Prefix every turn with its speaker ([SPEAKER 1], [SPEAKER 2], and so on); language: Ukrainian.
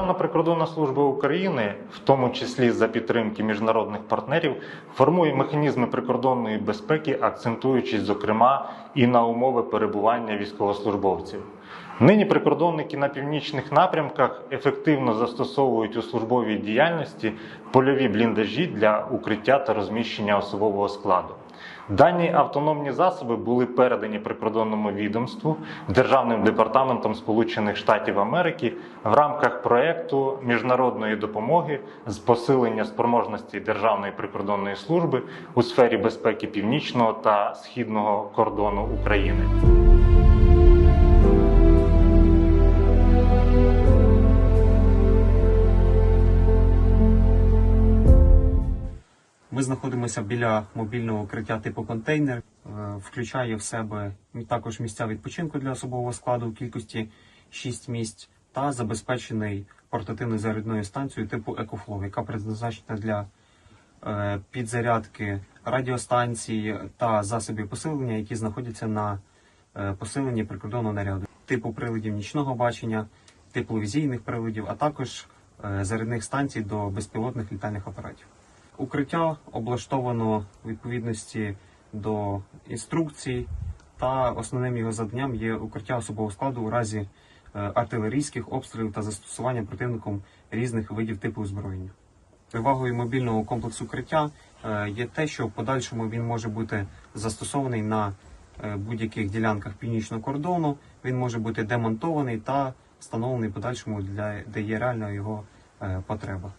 [SPEAKER 1] прикордонна служба України, в тому числі за підтримки міжнародних партнерів, формує механізми прикордонної безпеки, акцентуючись, зокрема, і на умови перебування військовослужбовців. Нині прикордонники на північних напрямках ефективно застосовують у службовій діяльності польові бліндажі для укриття та розміщення особового складу. Дані автономні засоби були передані прикордонному відомству Державним департаментом Сполучених Штатів Америки в рамках проекту міжнародної допомоги з посилення спроможності Державної прикордонної служби у сфері безпеки північного та східного кордону України.
[SPEAKER 2] Ми знаходимося біля мобільного укриття типу контейнер. Е, Включає в себе також місця відпочинку для особового складу у кількості 6 місць та забезпечений портативною зарядною станцією типу EcoFlow, яка призначена для е, підзарядки радіостанцій та засобів посилення, які знаходяться на е, посиленні прикордонного наряду, типу приладів нічного бачення, тепловізійних приладів, а також зарядних станцій до безпілотних літальних апаратів. Укриття облаштовано у відповідності до інструкцій, та основним його завданням є укриття особового складу у разі е, артилерійських обстрілів та застосування противником різних видів типу озброєння. Перевагою мобільного комплексу укриття е, є те, що в подальшому він може бути застосований на е, будь-яких ділянках північного кордону. Він може бути демонтований та встановлений в подальшому для де є реальна його потреба.